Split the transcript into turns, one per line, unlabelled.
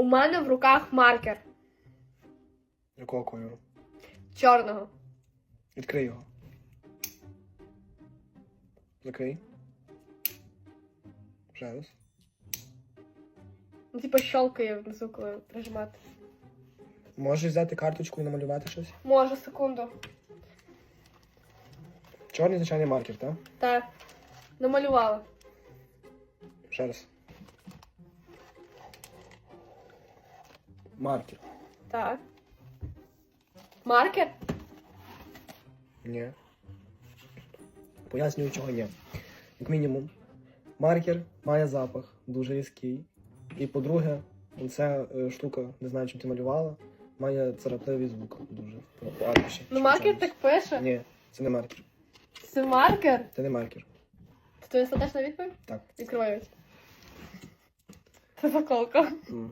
У мене в руках маркер
Якого кольору?
чорного.
Відкрий його. Закрий. Ще раз.
Ну, типа щелкає внизу, коли прижимати.
Можеш взяти карточку і намалювати щось?
Може, секунду.
Чорний звичайний маркер, так?
Так. Намалювала.
Ще раз. Маркер.
Так. Маркер?
Ні. Пояснюю, чого ні. Як мінімум, маркер має запах дуже різкий. І по-друге, ця е, штука, не знаю, чим ти малювала, має царапливий звук дуже по- аркуші.
Ну, маркер так пише.
Ні, це не маркер.
Це маркер?
Це не маркер.
Це твоя остаточна відповідь?
Так.
Відкривають. Це заколка.
М.